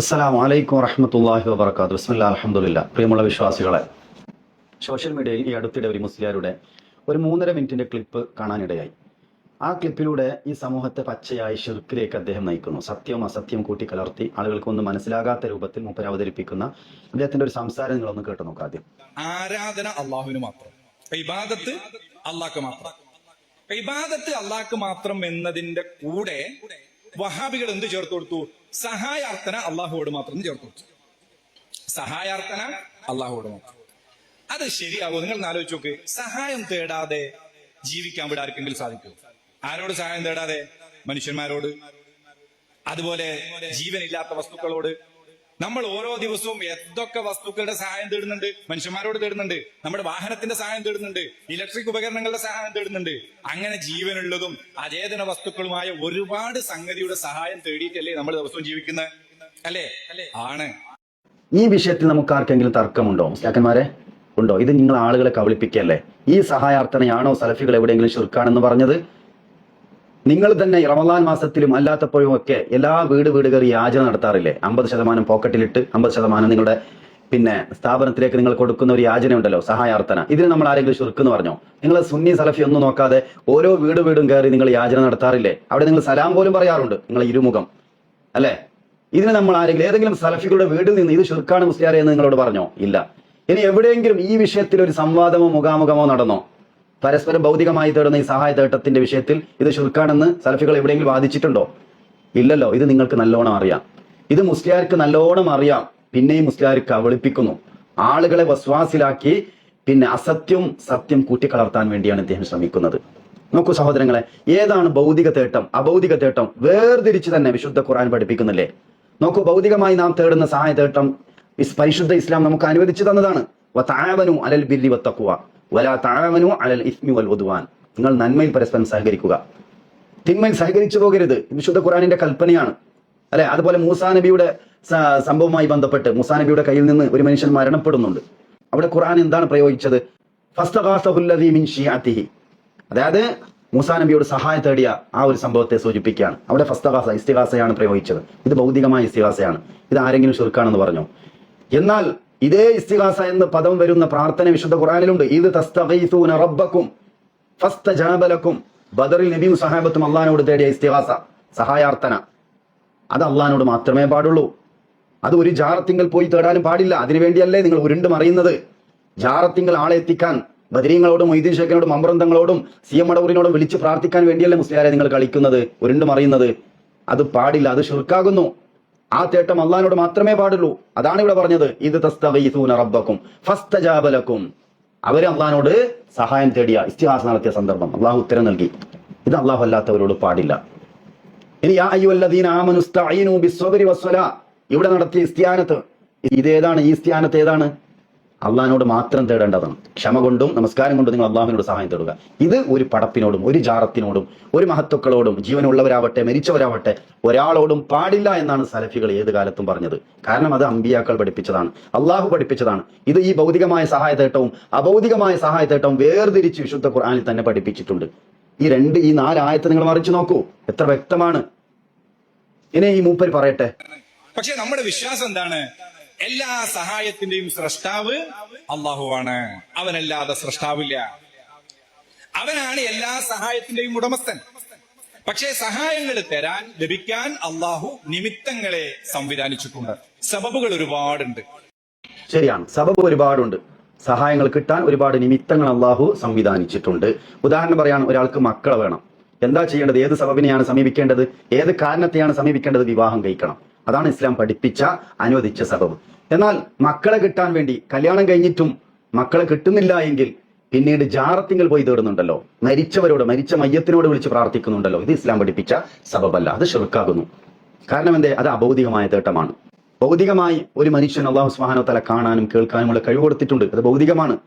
അസ്സലാമു വലൈക്കും വറഹമത്തല്ലാഹി വബർക്കാത്തു ബിസ്മില്ല അലഹമുല്ല പ്രിയമുള്ള വിശ്വാസികളെ സോഷ്യൽ മീഡിയയിൽ ഈ അടുത്തിടെ ഒരു മുസ്ലിയാരുടെ ഒരു മൂന്നര മിനിറ്റിന്റെ ക്ലിപ്പ് കാണാനിടയായി. ആ ക്ലിപ്പിലൂടെ ഈ സമൂഹത്തെ പച്ചയായി ഷിർക്കിലേക്ക് അദ്ദേഹം നയിക്കുന്നു. സത്യവും അസത്യവും കൂട്ടിക്കലർത്തി ആളുകൾക്കൊന്നും മനസ്സിലാകാത്ത രൂപത്തിൽ മൂപ്പർ അവതരിപ്പിക്കുന്ന അദ്ദേഹത്തിന്റെ ഒരു സംസാരം നിങ്ങളൊന്ന് കേട്ടു നോക്കാം ആദ്യം. ആരാധന അള്ളാഹുവിന് മാത്രം. ഇബാദത്ത് മാത്രം. ഇബാദത്ത് അള്ളാഹ്ക്ക് മാത്രം എന്നതിന്റെ കൂടെ വഹാബികൾ എന്ത് ചേർത്ത് കൊടുത്തു? സഹായാർത്ഥന അള്ളാഹുവോട് മാത്രം ചേർത്ത് വെച്ചു. സഹായാർത്ഥന അള്ളാഹുവോട് മാത്രം. അത് ശരിയാവോ? നിങ്ങൾ ആലോചിച്ച് നോക്ക്. സഹായം തേടാതെ ജീവിക്കാൻ ഇവിടെ ആർക്കെങ്കിലും സാധിക്കുമോ? ആരോട് സഹായം തേടാതെ? മനുഷ്യന്മാരോട്? അതുപോലെ ജീവനില്ലാത്ത വസ്തുക്കളോട്? നമ്മൾ ഓരോ ദിവസവും എന്തൊക്കെ വസ്തുക്കളുടെ സഹായം തേടുന്നുണ്ട്? മനുഷ്യന്മാരോട് തേടുന്നുണ്ട്. നമ്മുടെ വാഹനത്തിന്റെ സഹായം തേടുന്നുണ്ട്. ഇലക്ട്രിക് ഉപകരണങ്ങളുടെ സഹായം തേടുന്നുണ്ട്. അങ്ങനെ ജീവനുള്ളതും അചേതന വസ്തുക്കളുമായ ഒരുപാട് സംഗതിയുടെ സഹായം തേടിയിട്ടല്ലേ നമ്മൾ ദിവസവും ജീവിക്കുന്നത് അല്ലേ? ആണ്. ഈ വിഷയത്തിൽ നമുക്ക് ആർക്കെങ്കിലും തർക്കമുണ്ടോ? മുസ്ലാക്കന്മാരെ ഉണ്ടോ? ഇത് നിങ്ങൾ ആളുകളെ കബളിപ്പിക്കല്ലേ? ഈ സഹായാർത്ഥനയാണോ സലഫികൾ എവിടെയെങ്കിലും ചുരുക്കാണെന്ന് പറഞ്ഞത്? നിങ്ങൾ തന്നെ റമദാൻ മാസത്തിലും അല്ലാത്തപ്പോഴും ഒക്കെ എല്ലാ വീട് വീട് കയറി യാചന നടത്താറില്ലേ? അമ്പത് ശതമാനം പോക്കറ്റിലിട്ട് അമ്പത് ശതമാനം നിങ്ങളുടെ പിന്നെ സ്ഥാപനത്തിലേക്ക് നിങ്ങൾ കൊടുക്കുന്ന ഒരു യാചന ഉണ്ടല്ലോ സഹായാർത്ഥന. ഇതിന് നമ്മൾ ആരെങ്കിലും ഷുർക്ക് പറഞ്ഞോ? നിങ്ങൾ സുന്നി സലഫി ഒന്നും നോക്കാതെ ഓരോ വീട് വീടും കയറി നിങ്ങൾ യാചന നടത്താറില്ലേ? അവിടെ നിങ്ങൾ സലാം പോലും പറയാറുണ്ട് നിങ്ങൾ ഇരുമുഖം. അല്ലേ? ഇതിന് നമ്മൾ ആരെങ്കിലും ഏതെങ്കിലും സലഫികളുടെ വീട്ടിൽ നിന്ന് ഇത് ഷുർക്കാണ് മുസ്ലിയാരെ എന്ന് നിങ്ങളോട് പറഞ്ഞോ? ഇല്ല. ഇനി എവിടെയെങ്കിലും ഈ വിഷയത്തിൽ ഒരു സംവാദമോ മുഖാമുഖമോ നടന്നോ? പരസ്പരം ഭൗതികമായി തേടുന്ന ഈ സഹായ തേട്ടത്തിന്റെ വിഷയത്തിൽ ഇത് ശുർക്കാണെന്ന് സലഫികൾ എവിടെയെങ്കിലും വാദിച്ചിട്ടുണ്ടോ? ഇല്ലല്ലോ ഇത് നിങ്ങൾക്ക് നല്ലോണം അറിയാം. ഇത് മുസ്ലിയാർക്ക് നല്ലോണം അറിയാം. പിന്നെയും മുസ്ലിയാർ കവളിപ്പിക്കുന്നു ആളുകളെ വസ്വാസിലാക്കി പിന്നെ അസത്യം സത്യം കൂട്ടിക്കലർത്താൻ വേണ്ടിയാണ് ഇദ്ദേഹം ശ്രമിക്കുന്നത്. നോക്കൂ സഹോദരങ്ങളെ ഏതാണ് ഭൗതിക തേട്ടം? അഭൗതിക തേട്ടം വേർതിരിച്ച് തന്നെ വിശുദ്ധ ഖുർആൻ പഠിപ്പിക്കുന്നില്ലേ? നോക്കൂ ഭൗതികമായി നാം തേടുന്ന സഹായ തേട്ടം പരിശുദ്ധ ഇസ്ലാം നമുക്ക് അനുവദിച്ചു തന്നതാണ്. അലൽ ബില്ലി വത്തക്കുവ വലാ അലൽ ഇസ്മി വൽ ഉദ്വാൻ. നിങ്ങൾ നന്മയിൽ പരസ്പരം സഹകരിക്കുക. തിന്മയിൽ സഹകരിച്ചു പോകരുത്. വിശുദ്ധ ഖുറാനിന്റെ കൽപ്പനയാണ്. അല്ലെ? അതുപോലെ മൂസാ നബിയുടെ സംഭവവുമായി ബന്ധപ്പെട്ട് മൂസാ നബിയുടെ കയ്യിൽ നിന്ന് ഒരു മനുഷ്യൻ മരണപ്പെടുന്നുണ്ട്. അവിടെ ഖുറാൻ എന്താണ് പ്രയോഗിച്ചത്? അതായത് മൂസാ നബിയോട് സഹായം തേടിയ ആ ഒരു സംഭവത്തെ സൂചിപ്പിക്കുകയാണ്. അവിടെ ഫസ്തകാസ ഇസ്തിഹാസയാണ് പ്രയോഗിച്ചത്. ഇത് ഭൗതികമായ ഇസ്തിഹാസയാണ് ഇത് ആരെങ്കിലും ചുരുക്കാണെന്ന് പറഞ്ഞു? എന്നാൽ ഇതേ ഇസ്തിഹാസ എന്ന പദം വരുന്ന പ്രാർത്ഥന വിശുദ്ധ ഖുറാനിലുണ്ട് ഇത് തസ്തഗീസൂന റബ്ബക്കും ഫസ്തജാബലക്കും ബദറിൽ നബിയും സഹാബത്തും അള്ളഹാനോട് തേടിയ ഇസ്തിഹാസ സഹായാർത്ഥന. അത് അള്ളഹാനോട് മാത്രമേ പാടുള്ളൂ. അത് ഒരു ജാറത്തിങ്കൽ പോയി തേടാനും പാടില്ല. അതിനുവേണ്ടിയല്ലേ നിങ്ങൾ ഉരുണ്ട് മറിയുന്നത്. ജാറത്തിങ്കൽ ആളെ എത്തിക്കാൻ ബദരീങ്ങളോടും മൊയ്തീൻ ഷേഖിനോടും അമ്പ്രന്തങ്ങളോടും സി എം അടവൂരിനോടും വിളിച്ച് പ്രാർത്ഥിക്കാൻ വേണ്ടിയല്ലേ മുസ്ലിയാരെ നിങ്ങൾ കളിക്കുന്നത് ഉരുണ്ട് മറിയുന്നത്. അത് പാടില്ല അത് ഷുർക്കാകുന്നു. ആ തേട്ടം അള്ളഹാനോട് മാത്രമേ പാടുള്ളൂ. അതാണ് ഇവിടെ പറഞ്ഞത്. ഇത് തസ്തൂന റബ്ബക്കും ഫസ്തജാബലക്കും അവർ അള്ളഹാനോട് സഹായം തേടിയ ഇസ്തിഹാസ നടത്തിയ സന്ദർഭം. അള്ളാഹു ഉത്തരം നൽകി. ഇത് അള്ളാഹു അല്ലാത്തവരോട് പാടില്ല. ഇനി ഇവിടെ നടത്തിയ ഇസ്തിയാനത്ത്. ഇതേതാണ് ഈ ഇസ്തിയാനത്ത് ഏതാണ്? അള്ളഹാനോട് മാത്രം തേടേണ്ടതാണ്. ക്ഷമ കൊണ്ടും നമസ്കാരം കൊണ്ടും നിങ്ങൾ അള്ളാഹുവിനോട് സഹായം തേടുക. ഇത് ഒരു പടപ്പിനോടും ഒരു ജാറത്തിനോടും ഒരു മഹത്വക്കളോടും ജീവനുള്ളവരാവട്ടെ മരിച്ചവരാവട്ടെ ഒരാളോടും പാടില്ല എന്നാണ് സലഫികൾ ഏത് കാലത്തും പറഞ്ഞത്. കാരണം അത് അമ്പിയാക്കൾ പഠിപ്പിച്ചതാണ്. അള്ളാഹു പഠിപ്പിച്ചതാണ്. ഇത് ഈ ഭൗതികമായ സഹായതേട്ടവും അഭൗതികമായ സഹായതേട്ടവും വേർതിരിച്ച് വിശുദ്ധ ഖുർആാനിൽ തന്നെ പഠിപ്പിച്ചിട്ടുണ്ട്. ഈ രണ്ട് ഈ നാലായത്തെ നിങ്ങൾ മറിച്ചു നോക്കൂ. എത്ര വ്യക്തമാണ്. ഇനി ഈ മൂപ്പര് പറയട്ടെ. പക്ഷെ നമ്മുടെ വിശ്വാസം എന്താണ്? എല്ലാ സഹായത്തിന്റെയും സ്രഷ്ടാവ് അള്ളാഹുവാണ്. അവനല്ലാതെ സ്രഷ്ടാവില്ല. അവനാണ് എല്ലാ സഹായത്തിന്റെയും ഉടമസ്ഥൻ. പക്ഷേ സഹായങ്ങൾ തരാൻ ലഭിക്കാൻ അള്ളാഹു നിമിത്തങ്ങളെ സംവിധാനിച്ചിട്ടുണ്ട്. സബബുകൾ ഒരുപാടുണ്ട്. ശരിയാണ്. സബബ് ഒരുപാടുണ്ട്. സഹായങ്ങൾ കിട്ടാൻ ഒരുപാട് നിമിത്തങ്ങൾ അള്ളാഹു സംവിധാനിച്ചിട്ടുണ്ട്. ഉദാഹരണം പറയാൻ ഒരാൾക്ക് മക്കളെ വേണം. എന്താ ചെയ്യേണ്ടത്? ഏത് സബബിനെയാണ് സമീപിക്കേണ്ടത്? ഏത് കാരണത്തെയാണ് സമീപിക്കേണ്ടത്? വിവാഹം കഴിക്കണം. അതാണ് ഇസ്ലാം പഠിപ്പിച്ച അനുവദിച്ച സബബ്. എന്നാൽ മക്കളെ കിട്ടാൻ വേണ്ടി കല്യാണം കഴിഞ്ഞിട്ടും മക്കളെ കിട്ടുന്നില്ല എങ്കിൽ പിന്നീട് ജാറത്തിങ്ങൾ പോയി തേടുന്നുണ്ടല്ലോ. മരിച്ചവരോട് മരിച്ച മയ്യത്തിനോട് വിളിച്ച് പ്രാർത്ഥിക്കുന്നുണ്ടല്ലോ. ഇത് ഇസ്ലാം പഠിപ്പിച്ച സബബല്ല. അത് ഷെറുക്കാകുന്നു. കാരണം എന്തേ? അത് അഭൗതികമായ തേട്ടമാണ്. ഭൗതികമായി ഒരു മനുഷ്യൻ അള്ളാഹു സുബ്ഹാനഹു തല കാണാനും കേൾക്കാനുമുള്ള കഴിവ് കൊടുത്തിട്ടുണ്ട്. അത് ഭൗതികമാണ്.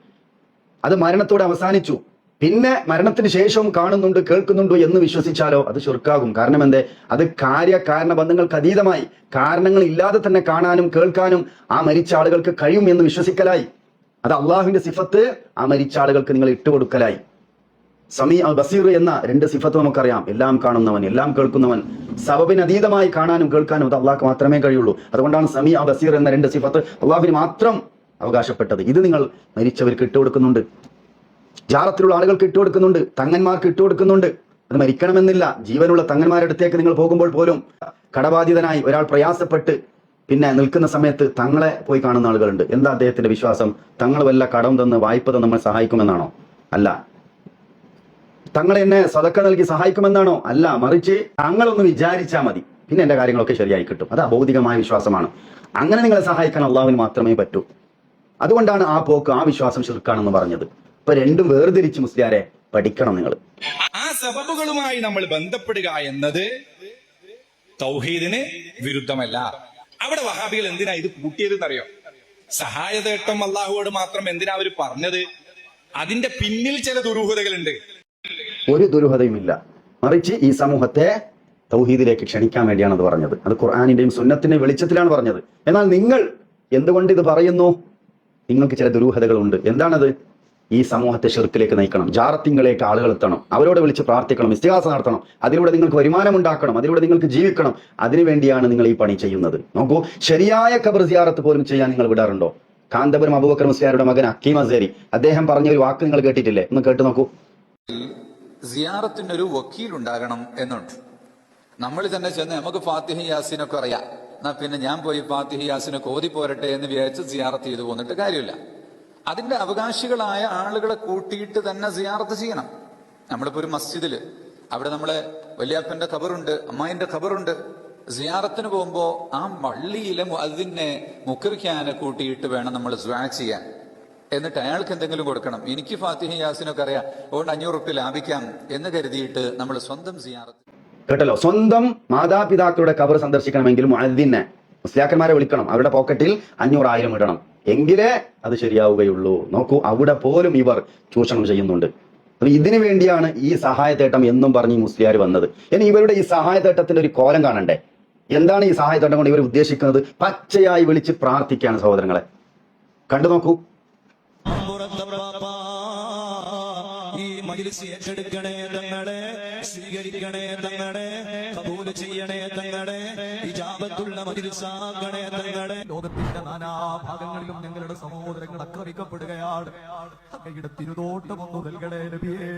അത് മരണത്തോടെ അവസാനിച്ചു. പിന്നെ മരണത്തിന് ശേഷവും കാണുന്നുണ്ട് കേൾക്കുന്നുണ്ട് എന്ന് വിശ്വസിച്ചാലോ അത് ചുർക്കാകും കാരണം എന്തേ? അത് കാര്യ കാരണ ബന്ധങ്ങൾക്ക് അതീതമായി. കാരണങ്ങൾ ഇല്ലാതെ തന്നെ കാണാനും കേൾക്കാനും ആ മരിച്ച ആളുകൾക്ക് കഴിയും എന്ന് വിശ്വസിക്കലായി. അത് അള്ളാഹുവിന്റെ സിഫത്ത് ആ മരിച്ച ആളുകൾക്ക് നിങ്ങൾ ഇട്ടുകൊടുക്കലായി സമീ ബസീർ എന്ന രണ്ട് സിഫത്ത് നമുക്കറിയാം. എല്ലാം കാണുന്നവൻ എല്ലാം കേൾക്കുന്നവൻ. സബബിന് അതീതമായി കാണാനും കേൾക്കാനും അത് അള്ളാഹ് മാത്രമേ കഴിയുള്ളൂ. അതുകൊണ്ടാണ് സമീ ബസീർ എന്ന രണ്ട് സിഫത്ത് അള്ളാഹുവിന് മാത്രം അവകാശപ്പെട്ടത്. ഇത് നിങ്ങൾ മരിച്ചവർക്ക് ഇട്ടുകൊടുക്കുന്നുണ്ട് ജാറത്തിലുള്ള ആളുകൾക്ക് ഇട്ടുകൊടുക്കുന്നുണ്ട് തങ്ങന്മാർക്ക് ഇട്ടുകൊടുക്കുന്നുണ്ട് അത് മരിക്കണമെന്നില്ല. ജീവനുള്ള തങ്ങന്മാരുടെ അടുത്തേക്ക് നിങ്ങൾ പോകുമ്പോൾ പോലും കടബാധിതനായി ഒരാൾ പ്രയാസപ്പെട്ട് പിന്നെ നിൽക്കുന്ന സമയത്ത് തങ്ങളെ പോയി കാണുന്ന ആളുകളുണ്ട്. എന്താ അദ്ദേഹത്തിന്റെ വിശ്വാസം? തങ്ങൾ വല്ല കടം തന്ന് വായ്പ തന്ന് നമ്മൾ സഹായിക്കുമെന്നാണോ? അല്ല. തങ്ങൾ എന്നെ സതക്ക നൽകി സഹായിക്കുമെന്നാണോ? അല്ല. മറിച്ച് തങ്ങളൊന്ന് വിചാരിച്ചാൽ മതി. പിന്നെ എന്റെ കാര്യങ്ങളൊക്കെ ശരിയായി കിട്ടും. അത് അബൗദികമായ വിശ്വാസമാണ്. അങ്ങനെ നിങ്ങളെ സഹായിക്കാൻ അള്ളാഹുവിന് മാത്രമേ പറ്റൂ. അതുകൊണ്ടാണ് ആ പോക്ക് ആ വിശ്വാസം ശിർക്കാണെന്ന് പറഞ്ഞത്. ഇപ്പൊ രണ്ടും വേർതിരിച്ച് മുസ്ലിയാരെ പഠിക്കണം നിങ്ങൾ ആ സബബുകളുമായി നമ്മൾ ബന്ധപ്പെടുക എന്നത് തൗഹീദിന് വിരുദ്ധമല്ല. അവിടെ വഹാബികൾ എന്തിനാ ഇത് കൂട്ടിയതെന്നറിയോ? സഹായതേട്ടം അള്ളാഹുവോട് മാത്രം എന്തിനാ അവർ പറഞ്ഞത്? അതിന്റെ പിന്നിൽ ചില ദുരൂഹതകളുണ്ട്. ഒരു ദുരൂഹതയുമില്ല. മറിച്ച് ഈ സമൂഹത്തെ തൗഹീദിലേക്ക് ക്ഷണിക്കാൻ വേണ്ടിയാണ് അത് പറഞ്ഞത്. അത് ഖുർആാനിന്റെയും സുന്നത്തിന്റെയും വെളിച്ചത്തിലാണ് പറഞ്ഞത്. എന്നാൽ നിങ്ങൾ എന്തുകൊണ്ട് ഇത് പറയുന്നു? നിങ്ങൾക്ക് ചില ദുരൂഹതകളുണ്ട്. എന്താണത്? ഈ സമൂഹത്തെ ഷിർക്കിലേക്ക് നയിക്കണം. ജാറത്തിങ്ങളിലേക്ക് ആളുകൾ എത്തണം. അവരോട് വിളിച്ച് പ്രാർത്ഥിക്കണം ഇസ്തിഹാസ നടത്തണം. അതിലൂടെ നിങ്ങൾക്ക് വരുമാനം ഉണ്ടാക്കണം. അതിലൂടെ നിങ്ങൾക്ക് ജീവിക്കണം. അതിനുവേണ്ടിയാണ് നിങ്ങൾ ഈ പണി ചെയ്യുന്നത്. നോക്കൂ ശരിയായ കബർ സിയാറത്ത് പോലും ചെയ്യാൻ നിങ്ങൾ വിടാറുണ്ടോ? കാന്തപുരം അബൂബക്കർ മുസ്ലിയാരുടെ മകൻ അക്കീം അസേരി. അദ്ദേഹം പറഞ്ഞ ഒരു വാക്ക് നിങ്ങൾ കേട്ടിട്ടില്ലേ? ഒന്ന് കേട്ട് നോക്കൂ. സിയാറത്തിനൊരു വക്കീൽ ഉണ്ടാകണം എന്നുണ്ട്. നമ്മൾ തന്നെ ചെന്ന് നമുക്ക് ഫാത്തിഹി യാസിനൊക്കെ അറിയാം. എന്നാ പിന്നെ ഞാൻ പോയി ഫാത്തിഹി യാസിനൊക്കെ ഓതി പോരട്ടെ എന്ന് വിചാരിച്ച് സിയാറത്ത് ചെയ്തു പോന്നിട്ട് കാര്യമില്ല. അതിന്റെ അവകാശികളായ ആളുകളെ കൂട്ടിയിട്ട് തന്നെ സിയാറത്ത് ചെയ്യണം. നമ്മളിപ്പോ ഒരു മസ്ജിദിൽ അവിടെ നമ്മളെ വലിയപ്പന്റെ ഖബറുണ്ട് അമ്മായിന്റെ ഖബറുണ്ട്. സിയാറത്തിന് പോകുമ്പോ ആ വള്ളിയിലെ അതിനെ മുക്കറിക്കാനെ കൂട്ടിയിട്ട് വേണം നമ്മൾ സ്വാ ചെയ്യാൻ. എന്നിട്ട് അയാൾക്ക് എന്തെങ്കിലും കൊടുക്കണം. എനിക്ക് ഫാത്തിഹ യാസിനൊക്കെ അറിയാം. അതുകൊണ്ട് അഞ്ഞൂറ് റുപ്യ ലാഭിക്കാം എന്ന് കരുതിയിട്ട് നമ്മൾ സ്വന്തം സിയാറത്ത് കേട്ടല്ലോ? സ്വന്തം മാതാപിതാക്കളുടെ കബർ സന്ദർശിക്കണമെങ്കിൽ മുഅദ്ദിനെ മുസ്ലിയാക്കന്മാരെ വിളിക്കണം. അവരുടെ പോക്കറ്റിൽ അഞ്ഞൂറായിരം ഇടണം. എങ്കിലേ അത് ശരിയാവുകയുള്ളൂ. നോക്കൂ അവിടെ പോലും ഇവർ ചൂഷണം ചെയ്യുന്നുണ്ട്. അപ്പൊ ഇതിനു വേണ്ടിയാണ് ഈ സഹായത്തേട്ടം എന്നും പറഞ്ഞ് ഈ മുസ്ലിയാർ വന്നത്. ഇനി ഇവരുടെ ഈ സഹായത്തേട്ടത്തിന്റെ ഒരു കോലം കാണണ്ടേ? എന്താണ് ഈ സഹായത്തേട്ടം കൊണ്ട് ഇവർ ഉദ്ദേശിക്കുന്നത്? പച്ചയായി വിളിച്ച് പ്രാർത്ഥിക്കുകയാണ് സഹോദരങ്ങളെ. കണ്ടു നോക്കൂ. മജിലിസ് ഏറ്റെടുക്കണേ തങ്ങളെ സ്വീകരിക്കണേ തങ്ങളെ കബൂൽ ചെയ്യണേ തങ്ങളെ ഇജാബത്തുള്ള മജിലിസാക്കണേ തങ്ങളെ. ലോകത്തിന്റെ നാനാഭാഗങ്ങളിലും ഞങ്ങളുടെ സഹോദരങ്ങൾ ആക്രമിക്കപ്പെടുകയാണ്. അങ്ങയുടെ തിരുതോട്ടം ഒന്ന് നൽകണേ നബിയേ.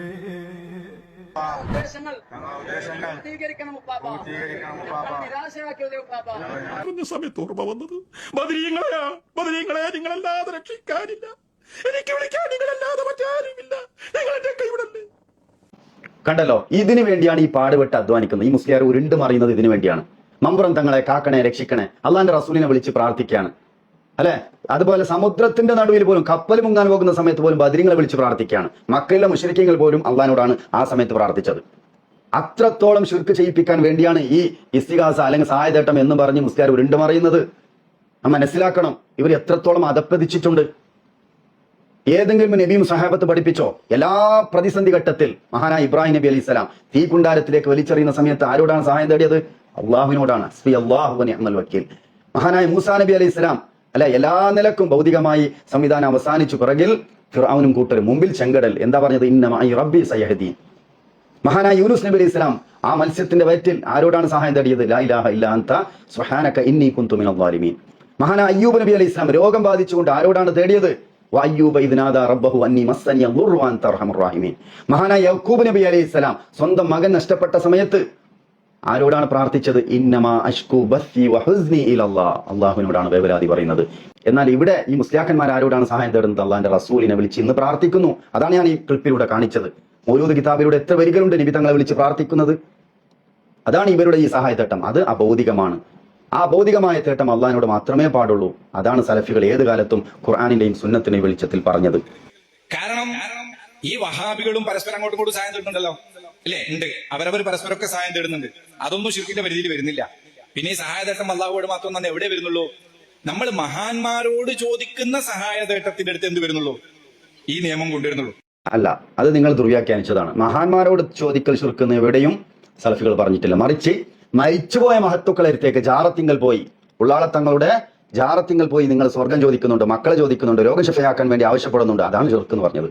സമയത്ത് ഓർമ്മ വന്നത്. ബദരീങ്ങളെയാ ബദരീങ്ങളെ നിങ്ങളല്ലാതെ രക്ഷിക്കാനില്ല. എനിക്ക് വിളിക്കാൻ നിങ്ങളല്ലാതെ മറ്റാരുമില്ല. നിങ്ങൾ എന്റെ കൈവിടല്ലേ? കണ്ടല്ലോ ഇതിനു വേണ്ടിയാണ് ഈ പാടുപെട്ട് അധ്വാനിക്കുന്നത്. ഈ മുസ്ലിയാർ ഉരുണ്ട് മറിയുന്നത് ഇതിനു വേണ്ടിയാണ്. മമ്പുറം തങ്ങളെ കാക്കണേ രക്ഷിക്കണേ അള്ളാന്റെ റസൂലിനെ വിളിച്ച് പ്രാർത്ഥിക്കുകയാണ്. അല്ലെ? അതുപോലെ സമുദ്രത്തിന്റെ നടുവിൽ പോലും കപ്പൽ മുങ്ങാൻ പോകുന്ന സമയത്ത് പോലും ബദരിങ്ങളെ വിളിച്ച് പ്രാർത്ഥിക്കുകയാണ്. മക്കളിലെ മുഷരിക്കങ്ങൾ പോലും അള്ളഹാനോടാണ് ആ സമയത്ത് പ്രാർത്ഥിച്ചത്. അത്രത്തോളം ശുർക്ക് ചെയ്യിപ്പിക്കാൻ വേണ്ടിയാണ് ഈ ഇസ്തിഹാസ അല്ലെങ്കിൽ സഹായതേട്ടം എന്ന് പറഞ്ഞ് മുസ്ലിയാർ ഉരുണ്ട് മറിയുന്നത്. മനസ്സിലാക്കണം ഇവർ എത്രത്തോളം അധപ്പതിച്ചിട്ടുണ്ട് ഏതെങ്കിലും നബിയും സഹാബത്ത് പഠിപ്പിച്ചോ? എല്ലാ പ്രതിസന്ധി ഘട്ടത്തിൽ മഹാനായ ഇബ്രാഹിം നബി അലൈഹി സ്വലാം തീ കുണ്ടാരത്തിലേക്ക് വലിച്ചെറിയുന്ന സമയത്ത് ആരോടാണ് സഹായം തേടിയത്? അള്ളാഹുവിനോടാണ്. ശ്രീ അള്ളാഹുവിനെ അന്നൽ വക്കീൽ. മഹാനായ മൂസാ നബി അലൈഹി സ്വലാം അല്ല എല്ലാ നിലക്കും ഭൗതികമായി സംവിധാനം അവസാനിച്ചു പിറകിൽ ഫിർഔനും കൂട്ടരും. മുമ്പിൽ ചെങ്കടൽ. എന്താ പറഞ്ഞത്? ഇന്നമായി റബ്ബി സയ്യഹദീൻ മഹാനായ യൂനുസ് നബി അലൈഹി സ്വലാം ആ മത്സ്യത്തിന്റെ വയറ്റിൽ ആരോടാണ് സഹായം തേടിയത്? ലാ ഇലാഹ ഇല്ല ഇന്നി മഹാനായ അയ്യൂബ് നബി അലൈഹി സ്വലാം രോഗം ബാധിച്ചുകൊണ്ട് ആരോടാണ് തേടിയത്? വഅയ്യൂബ ഇദ് റബ്ബഹു അന്നി മഹാനായ യക്കൂബ് നബി അലൈഹി സ്വലാം സ്വന്തം മകൻ നഷ്ടപ്പെട്ട സമയത്ത് ആരോടാണ് പ്രാർത്ഥിച്ചത്? ബസ്സി അള്ളാഹുവിനോടാണ് വേവലാതി പറയുന്നത്. എന്നാൽ ഇവിടെ ഈ മുസ്ലിയാക്കന്മാർ ആരോടാണ് സഹായം തേടുന്നത്? അള്ളാഹിന്റെ റസൂലിനെ വിളിച്ച് ഇന്ന് പ്രാർത്ഥിക്കുന്നു. അതാണ് ഞാൻ ഈ ക്ലിപ്പിലൂടെ കാണിച്ചത്. മൗലൂദ് കിതാബിലൂടെ എത്ര വരികളുണ്ട് നബി തങ്ങളെ വിളിച്ച് പ്രാർത്ഥിക്കുന്നത്? അതാണ് ഇവരുടെ ഈ സഹായത്തേട്ടം അത് അബൗദികമാണ് ആ ഭൗതികമായ തേട്ടം അള്ളഹാനോട് മാത്രമേ പാടുള്ളൂ. അതാണ് സലഫികൾ ഏത് കാലത്തും ഖുർആാനിന്റെയും സുന്നത്തിന്റെയും വെളിച്ചത്തിൽ പറഞ്ഞത്. കാരണം ഈ വഹാബികളും പരസ്പരം അങ്ങോട്ടും ഇങ്ങോട്ടും സഹായം തേടുന്നുണ്ടല്ലോ? ഇല്ലേ? ഉണ്ട്. അവരവർ പരസ്പരമൊക്കെ സഹായം തേടുന്നുണ്ട്. അതൊന്നും ശുക്കിന്റെ പരിധിയിൽ വരുന്നില്ല. പിന്നെ ഈ സഹായതേട്ടം അള്ളാഹുവോട് മാത്രം തന്നെ എവിടെ വരുന്നുള്ളൂ? നമ്മൾ മഹാന്മാരോട് ചോദിക്കുന്ന സഹായതേട്ടത്തിന്റെ അടുത്ത് എന്ത് വരുന്നുള്ളൂ? ഈ നിയമം കൊണ്ടുവരുന്നുള്ളൂ. അല്ല അത് നിങ്ങൾ ദുർവ്യാഖ്യാനിച്ചതാണ്. മഹാന്മാരോട് ചോദിക്കൽ ചുരുക്കുന്ന എവിടെയും സലഫികൾ പറഞ്ഞിട്ടില്ല. മറിച്ച് മരിച്ചുപോയ മഹത്തുക്കളെടുത്തേക്ക് ജാറത്തിങ്കൽ പോയി. ഉള്ളാളത്തങ്ങളുടെ ജാറത്തിങ്കൽ പോയി നിങ്ങൾ സ്വർഗം ചോദിക്കുന്നുണ്ട് മക്കളെ ചോദിക്കുന്നുണ്ട് രോഗം വേണ്ടി ആവശ്യപ്പെടുന്നുണ്ട്. അതാണ് ചെറുക്കെന്ന് പറഞ്ഞത്.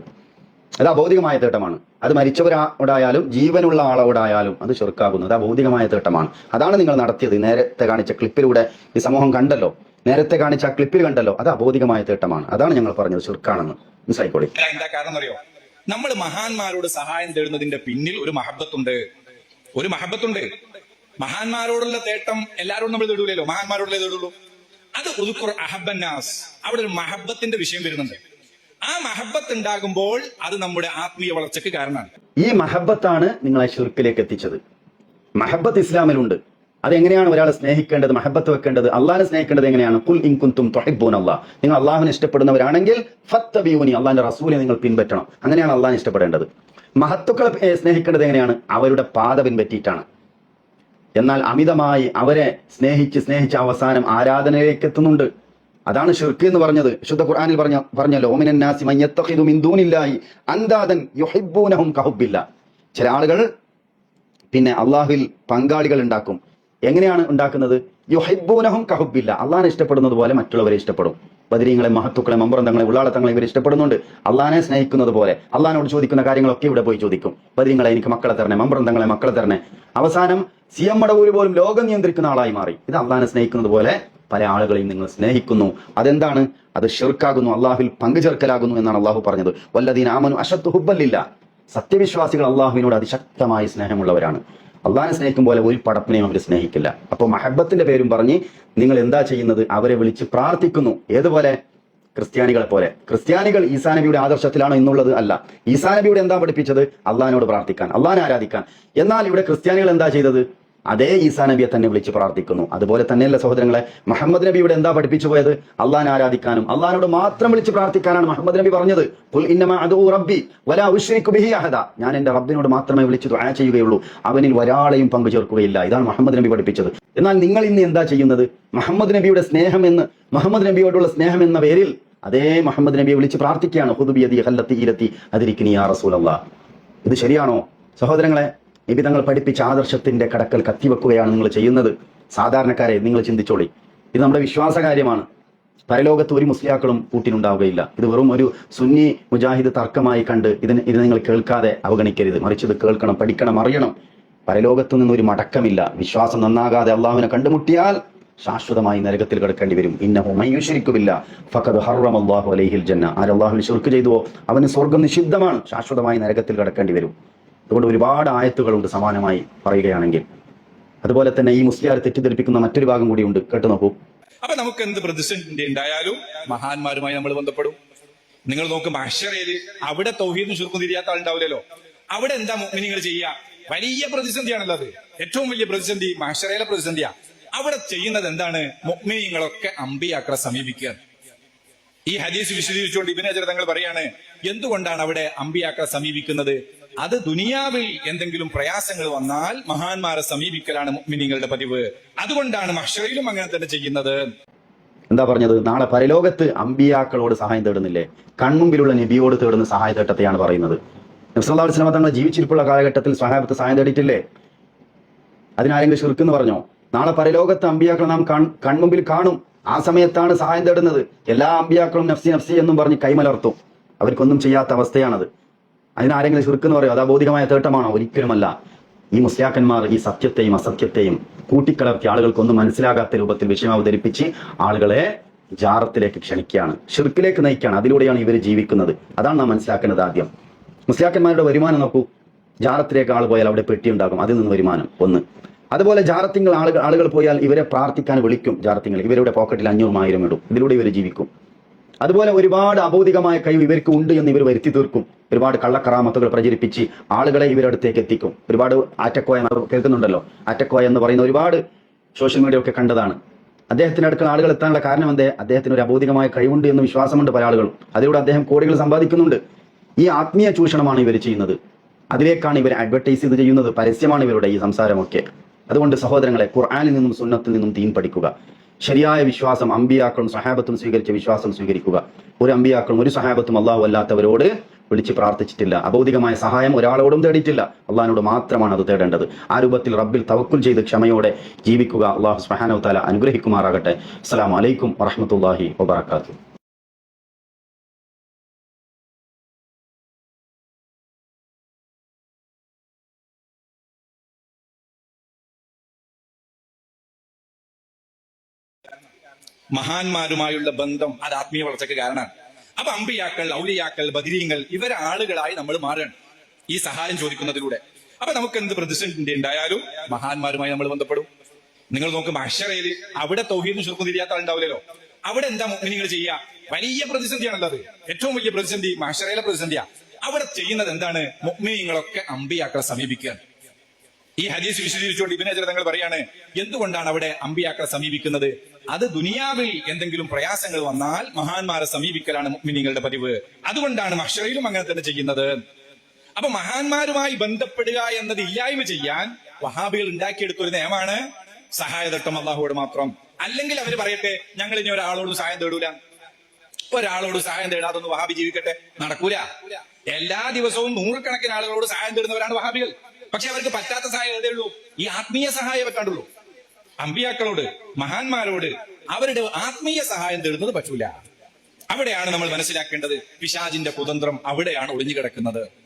അത് അഭൗതികമായ തേട്ടമാണ്. അത് മരിച്ചവരോടായാലും ജീവനുള്ള ആളോടായാലും അത് ചെറുക്കാകുന്നു. അത് അഭൗതികമായ തേട്ടമാണ്. അതാണ് നിങ്ങൾ നടത്തിയത്. നേരത്തെ കാണിച്ച ക്ലിപ്പിലൂടെ ഈ സമൂഹം കണ്ടല്ലോ. നേരത്തെ കാണിച്ച ആ ക്ലിപ്പിൽ കണ്ടല്ലോ. അത് അബോധികമായ തേട്ടമാണ്. അതാണ് ഞങ്ങൾ പറഞ്ഞത്. ചെറുക്കാണെന്ന്. മനസ്സിലായിക്കോളി? എന്താ അറിയോ നമ്മൾ മഹാന്മാരോട് സഹായം തേടുന്നതിന്റെ പിന്നിൽ ഒരു മഹബത്തുണ്ട്. ഒരു മഹബത്തുണ്ട്. മഹാന്മാരോടുള്ള തേട്ടം എല്ലാരോടും നമ്മൾ തേടൂലല്ലോ? മഹാന്മാരോടുള്ള തേടുള്ളൂ അത് ഉദുക്കുർ അഹബന്നാസ് അവിടെ ഒരു മഹബത്തിന്റെ വിഷയം വരുന്നുണ്ട്. ആ മഹബത്ത് ഉണ്ടാകുമ്പോൾ അത് നമ്മുടെ ആത്മീയ വളർച്ചയ്ക്ക് കാരണമാണ്. ഈ മഹബത്താണ് നിങ്ങളെ ഷിർക്കിലേക്ക് എത്തിച്ചത്. മഹബത്ത് ഇസ്ലാമിലുണ്ട്. അതെങ്ങനെയാണ് ഒരാളെ സ്നേഹിക്കേണ്ടത് മഹബത്ത് വെക്കേണ്ടത് അള്ളാഹിനെ സ്നേഹിക്കേണ്ടത് എങ്ങനെയാണ്? കുൽ ഇൻകുന്തും തൊഹിബൂൻ അള്ളാഹ് നിങ്ങൾ അള്ളാഹുവിനെ ഇഷ്ടപ്പെടുന്നവരാണെങ്കിൽ ഫത്തബിയൂനി അള്ളാഹിന്റെ റസൂലിനെ നിങ്ങൾ പിൻപറ്റണം. അങ്ങനെയാണ് അള്ളാഹിനെ ഇഷ്ടപ്പെടേണ്ടത്. മഹത്തുക്കളെ സ്നേഹിക്കേണ്ടത് എങ്ങനെയാണ്? അവരുടെ പാത പിൻപറ്റിയിട്ടാണ്. എന്നാൽ അമിതമായി അവരെ സ്നേഹിച്ച് സ്നേഹിച്ച് അവസാനം ആരാധനയിലേക്ക് എത്തുന്നുണ്ട് അതാണ് ഷിർക്ക് എന്ന് പറഞ്ഞത്. ശുദ്ധ ഖുർആനിൽ പറഞ്ഞ പറഞ്ഞല്ലോ ഓമിനാസി മയ്യത്തഖിദു മിൻ ദൂനില്ലാഹി അന്താദൻ യുഹിബൂനഹും കഹുബില്ല ചില ആളുകൾ പിന്നെ അള്ളാഹുവിൽ പങ്കാളികൾ ഉണ്ടാക്കും. എങ്ങനെയാണ് ഉണ്ടാക്കുന്നത്? യുഹിബൂനഹും കഹുബില്ല അള്ളാഹിനെ ഇഷ്ടപ്പെടുന്നത് പോലെ മറ്റുള്ളവരെ ഇഷ്ടപ്പെടും. ബദരീങ്ങളെ മഹത്തുക്കളെ മമ്പറന്തങ്ങളെ ഉള്ളാളത്തങ്ങളെ ഇവർ ഇഷ്ടപ്പെടുന്നുണ്ട്. അള്ളഹാനെ സ്നേഹിക്കുന്നത് പോലെ അള്ളഹാനോട് ചോദിക്കുന്ന കാര്യങ്ങളൊക്കെ ഇവിടെ പോയി ചോദിക്കും. ബദരീങ്ങളെ എനിക്ക് മക്കളെ തരണേ മമ്പറന്തങ്ങളെ മക്കളെ തരണേ. അവസാനം സി എം മടവൂര് പോലും ലോകം നിയന്ത്രിക്കുന്ന ആളായി മാറി. ഇത് അള്ളഹാനെ സ്നേഹിക്കുന്നത് പോലെ പല ആളുകളെയും നിങ്ങൾ സ്നേഹിക്കുന്നു. അതെന്താണ്? അത് ഷിർക്കാകുന്നു അള്ളാഹുവിൽ പങ്കുചേർക്കലാകുന്നു എന്നാണ് അള്ളാഹു പറഞ്ഞത്. വല്ലതീൻ ആമനു അശത്ത് ഹുബല്ലില്ല സത്യവിശ്വാസികൾ അള്ളാഹുവിനോട് അതിശക്തമായ സ്നേഹമുള്ളവരാണ്. അള്ളാഹിനെ സ്നേഹിക്കും പോലെ ഒരു പടപ്പിനെയും അവർ സ്നേഹിക്കില്ല. അപ്പോൾ മഹബത്തിന്റെ പേരും പറഞ്ഞ് നിങ്ങൾ എന്താ ചെയ്യുന്നത്? അവരെ വിളിച്ച് പ്രാർത്ഥിക്കുന്നു. ഏതുപോലെ? ക്രിസ്ത്യാനികളെ പോലെ. ക്രിസ്ത്യാനികൾ ഈസാ നബിയുടെ ആദർശത്തിലാണോ എന്നുള്ളത് അല്ല. ഈസാ നബിയുടെ എന്താ പഠിപ്പിച്ചത്? അള്ളഹാനോട് പ്രാർത്ഥിക്കാൻ. അള്ളഹാനെ ആരാധിക്കാൻ. എന്നാൽ ഇവിടെ ക്രിസ്ത്യാനികൾ എന്താ ചെയ്തത്? അതേ ഈസാ നബിയെ തന്നെ വിളിച്ച് പ്രാർത്ഥിക്കുന്നു. അതുപോലെ തന്നെയല്ല സഹോദരങ്ങളെ മുഹമ്മദ് നബി ഇവിടെ എന്താ പഠിപ്പിച്ചു പോയത്? അള്ളഹാനെ ആരാധിക്കാനും അള്ളഹാനോട് മാത്രം വിളിച്ച് പ്രാർത്ഥിക്കാനാണ് മുഹമ്മദ് നബി പറഞ്ഞത്. "ഖുൽ ഇന്നമാ അദൂ റബ്ബി വലാ ഉശ്രികു ബിഹി അഹദ." ഞാൻ എന്റെ റബ്ബിനോട് മാത്രമേ വിളിച്ച് ദുആ ചെയ്യുകയുള്ളൂ. അവനിൽ ഒരാളെയും പങ്കു ചേർക്കുകയില്ല ഇതാണ് മുഹമ്മദ് നബി പഠിപ്പിച്ചത്. എന്നാൽ നിങ്ങൾ ഇന്ന് എന്താ ചെയ്യുന്നത്? മുഹമ്മദ് നബിയുടെ സ്നേഹം എന്ന് മുഹമ്മദ് നബിയോടുള്ള സ്നേഹം എന്ന പേരിൽ അതേ മുഹമ്മദ് നബിയെ വിളിച്ച് പ്രാർത്ഥിക്കുകയാണ്. ഹുദുബിയതി ഹല്ലത്തി ഇരത്തി അതിരിക്കിനി യാ റസൂലല്ലാ. ഇത് ശരിയാണോ? സഹോദരങ്ങളെ നബി തങ്ങൾ പഠിപ്പിച്ച ആദർശത്തിന്റെ കടക്കൽ കത്തിവെക്കുകയാണ് നിങ്ങൾ ചെയ്യുന്നത്. സാധാരണക്കാരെ നിങ്ങൾ ചിന്തിച്ചോളി. ഇത് നമ്മുടെ വിശ്വാസ കാര്യമാണ് പരലോകത്ത് ഒരു മുസ്ലിയാക്കളും കൂട്ടിനുണ്ടാവുകയില്ല ഇത് വെറും ഒരു സുന്നി മുജാഹിദ് തർക്കമായി കണ്ട് ഇതിന് ഇത് നിങ്ങൾ കേൾക്കാതെ അവഗണിക്കരുത്. മറിച്ച് ഇത് കേൾക്കണം പഠിക്കണം അറിയണം. പരലോകത്തു നിന്ന് ഒരു മടക്കമില്ല. വിശ്വാസം നന്നാകാതെ അള്ളാഹുവിനെ കണ്ടുമുട്ടിയാൽ ശാശ്വതമായി നരകത്തിൽ കിടക്കേണ്ടി വരും. ഇന്നഹു മയ്യുശരിക്കുമില്ല ഫഖദ് ഹറം അള്ളാഹു അലൈഹിൽ ജന്ന. ആര് അള്ളാഹുവിൽ ശുർക്ക് ചെയ്തുവോ? അവന് സ്വർഗം നിഷിദ്ധമാണ്. ശാശ്വതമായി നരകത്തിൽ കിടക്കേണ്ടി വരും. അതുകൊണ്ട് ഒരുപാട് ആയത്തുകളുണ്ട് സമാനമായി പറയുകയാണെങ്കിൽ. അതുപോലെ തന്നെ ഈ മുസ്ലിയാർ തെറ്റിദ്ധരിപ്പിക്കുന്ന മറ്റൊരു ഭാഗം കൂടിയുണ്ട് കേട്ടു നോക്കൂ. അപ്പൊ നമുക്ക് എന്ത് പ്രതിസന്ധി ഉണ്ടായാലും മഹാന്മാരുമായി നമ്മൾ ബന്ധപ്പെടും. നിങ്ങൾ നോക്കും അക്ഷരയിൽ അവിടെ തൗഹീദും ചുരുക്കും തിരിയാത്ത ആളുണ്ടാവില്ലല്ലോ. അവിടെ എന്താ നിങ്ങൾ ചെയ്യുക? വലിയ പ്രതിസന്ധിയാണല്ലോ അത്. ഏറ്റവും വലിയ പ്രതിസന്ധി മഹഷറയിലെ പ്രതിസന്ധിയാ. അവിടെ ചെയ്യുന്നത് എന്താണ്? മുഗ്മിനിങ്ങളൊക്കെ അമ്പിയാക്കളെ സമീപിക്കുക. ഈ ഹദീസ് വിശദീകരിച്ചുകൊണ്ട് ഇബിനെ തങ്ങൾ പറയാണ് എന്തുകൊണ്ടാണ് അവിടെ അമ്പിയാക്കളെ സമീപിക്കുന്നത്? അത് ദുനിയാവിൽ എന്തെങ്കിലും പ്രയാസങ്ങൾ വന്നാൽ മഹാന്മാരെ സമീപിക്കലാണ് മിനിങ്ങളുടെ പതിവ്. അതുകൊണ്ടാണ് മഹ്ഷയിലും അങ്ങനെ തന്നെ ചെയ്യുന്നത്. എന്താ പറഞ്ഞത്? നാളെ പരലോകത്ത് അമ്പിയാക്കളോട് സഹായം തേടുന്നില്ലേ? കൺമുമ്പിലുള്ള നബിയോട് തേടുന്ന സഹായ തേട്ടത്തെയാണ് പറയുന്നത്. നബ്സല്ലാ തങ്ങൾ ജീവിച്ചിരിപ്പുള്ള കാലഘട്ടത്തിൽ സഹായത്തെ സഹായം തേടിയിട്ടില്ലേ? അതിനാരെങ്കിലും ഷിർക്കെന്ന് പറഞ്ഞോ? നാളെ പരലോകത്ത് അമ്പിയാക്കളെ നാം കൺ- കൺമുമ്പിൽ കാണും. ആ സമയത്താണ് സഹായം തേടുന്നത്. എല്ലാ അമ്പിയാക്കളും നഫ്സി നഫ്സി എന്നും പറഞ്ഞ് കൈമലർത്തും. അവർക്കൊന്നും ചെയ്യാത്ത അവസ്ഥയാണത്. അതിനാരെങ്കിലും ചുരുക്കെന്ന് പറയോ അത് അബോധികമായ തേട്ടമാണോ? ഒരിക്കലുമല്ല. ഈ മുസ്ലിയാക്കന്മാർ ഈ സത്യത്തെയും അസത്യത്തെയും കൂട്ടിക്കലർത്തി ആളുകൾക്കൊന്നും മനസ്സിലാകാത്ത രൂപത്തിൽ വിഷയം അവതരിപ്പിച്ച് ആളുകളെ ജാറത്തിലേക്ക് ക്ഷണിക്കുകയാണ്. ഷിർക്കിലേക്ക് നയിക്കുകയാണ്. അതിലൂടെയാണ് ഇവർ ജീവിക്കുന്നത്. അതാണ് നാം മനസ്സിലാക്കേണ്ടത് ആദ്യം. മുസ്ലിയാക്കന്മാരുടെ വരുമാനം നോക്കൂ. ജാറത്തിലേക്ക് ആൾ പോയാൽ അവിടെ പെട്ടി ഉണ്ടാകും അതിൽ നിന്ന് വരുമാനം. ഒന്ന്. അതുപോലെ ജാറത്തിങ്ങൾ ആളുകൾ ആളുകൾ പോയാൽ ഇവരെ പ്രാർത്ഥിക്കാൻ വിളിക്കും ജാറത്തിങ്ങൾ ഇവരുടെ പോക്കറ്റിൽ അഞ്ഞൂറും ആയിരം ഇടും. ഇതിലൂടെ ഇവർ ജീവിക്കും. അതുപോലെ ഒരുപാട് അബോധികമായ കഴിവ് ഇവർക്ക് ഉണ്ട് എന്ന് ഇവർ വരുത്തി തീർക്കും. ഒരുപാട് കള്ളക്കറാമത്തുകൾ പ്രചരിപ്പിച്ച് ആളുകളെ ഇവരടുത്തേക്ക് എത്തിക്കും. ഒരുപാട് ആറ്റക്കോയ കേൾക്കുന്നുണ്ടല്ലോ. ആറ്റക്കോയ എന്ന് പറയുന്ന ഒരുപാട് സോഷ്യൽ മീഡിയ ഒക്കെ കണ്ടതാണ്. അദ്ദേഹത്തിന്റെ അടുക്കൽ ആളുകൾ എത്താനുള്ള കാരണം എന്തേ? അദ്ദേഹത്തിന് ഒരു അബോധികമായ കഴിവുണ്ട് എന്ന് വിശ്വാസമുണ്ട് പല ആളുകളും. അതിലൂടെ അദ്ദേഹം കോടികൾ സമ്പാദിക്കുന്നുണ്ട്. ഈ ആത്മീയ ചൂഷണമാണ് ഇവർ ചെയ്യുന്നത്. അതിലേക്കാണ് ഇവർ അഡ്വർടൈസ് ചെയ്ത് ചെയ്യുന്നത്. പരസ്യമാണ് ഇവരുടെ ഈ സംസാരമൊക്കെ. അതുകൊണ്ട് സഹോദരങ്ങളെ ഖുർആാനിൽ നിന്നും സുന്നത്തിൽ നിന്നും തീൻ പഠിക്കുക. ശരിയായ വിശ്വാസം അമ്പിയാക്കളും സഹാബത്തും സ്വീകരിച്ച വിശ്വാസം സ്വീകരിക്കുക. ഒരു അമ്പിയാക്കളും ഒരു സഹാബത്തും അള്ളാഹു അല്ലാത്തവരോട് വിളിച്ച് പ്രാർത്ഥിച്ചിട്ടില്ല. അബൗദികമായ സഹായം ഒരാളോടും തേടിയിട്ടില്ല. അള്ളാഹിനോട് മാത്രമാണ് അത് തേടേണ്ടത്. ആ രൂപത്തിൽ റബ്ബിൽ തവക്കുൽ ചെയ്ത് ക്ഷമയോടെ ജീവിക്കുക. അള്ളാഹു സുബ്ഹാനഹു വ തആല അനുഗ്രഹിക്കുമാറാകട്ടെ. അസ്സലാമു അലൈക്കും വറഹ്മത്തുള്ളാഹി വബറകാതുഹു. മഹാന്മാരുമായുള്ള ബന്ധം അത് ആത്മീയ വളർച്ചയ്ക്ക് കാരണമാണ്. അപ്പൊ അമ്പിയാക്കൾ ഔലിയാക്കൾ ബദിരീങ്ങൾ ഇവരെ ആളുകളായി നമ്മൾ മാറണം ഈ സഹായം ചോദിക്കുന്നതിലൂടെ. അപ്പൊ നമുക്ക് എന്ത് പ്രതിസന്ധി ഉണ്ടായാലും മഹാന്മാരുമായി നമ്മൾ ബന്ധപ്പെടും. നിങ്ങൾ നോക്ക് മഷറയിൽ അവിടെ തൗഹീദിന് ചുരുക്കം തിരിയാത്ത ആളുണ്ടാവില്ലല്ലോ. അവിടെ എന്താ നിങ്ങൾ ചെയ്യുക? വലിയ പ്രതിസന്ധിയാണല്ലോ അത്. ഏറ്റവും വലിയ പ്രതിസന്ധി മഷറയിലെ പ്രതിസന്ധിയാ. അവിടെ ചെയ്യുന്നത് എന്താണ്? മുഗ്മിനിങ്ങളൊക്കെ അമ്പിയാക്കളെ സമീപിക്കുക ഈ ഹദീസ് വിശദീകരിച്ചുകൊണ്ട് ഇബിനെ തങ്ങൾ പറയാണ് എന്തുകൊണ്ടാണ് അവിടെ അമ്പിയാക്കളെ സമീപിക്കുന്നത്? അത് ദുനിയാവിൽ എന്തെങ്കിലും പ്രയാസങ്ങൾ വന്നാൽ മഹാന്മാരെ സമീപിക്കലാണ് മിനിങ്ങളുടെ പതിവ്. അതുകൊണ്ടാണ് മഷറയിലും അങ്ങനെ തന്നെ ചെയ്യുന്നത്. അപ്പൊ മഹാന്മാരുമായി ബന്ധപ്പെടുക എന്നത് ഇല്ലായ്മ ചെയ്യാൻ വഹാബികൾ ഉണ്ടാക്കിയെടുത്ത ഒരു നിയമമാണ് സഹായതട്ടം അള്ളാഹുവോട് മാത്രം. അല്ലെങ്കിൽ അവർ പറയട്ടെ ഞങ്ങൾ ഇനി ഒരാളോട് സഹായം തേടൂല. ഒരാളോട് സഹായം തേടാതൊന്ന് വഹാബി ജീവിക്കട്ടെ? നടക്കൂല. എല്ലാ ദിവസവും നൂറുകണക്കിന് ആളുകളോട് സഹായം തേടുന്നവരാണ് വഹാബികൾ. പക്ഷെ അവർക്ക് പറ്റാത്ത സഹായം ഏതേ ഉള്ളൂ. ഈ ആത്മീയ സഹായം പറ്റാണ്ടുള്ളൂ അമ്പിയാക്കളോട് മഹാന്മാരോട് അവരുടെ ആത്മീയ സഹായം തേടുന്നത് പറ്റൂല. അവിടെയാണ് നമ്മൾ മനസ്സിലാക്കേണ്ടത്. പിശാജിന്റെ കുതന്ത്രം അവിടെയാണ് ഒളിഞ്ഞു കിടക്കുന്നത്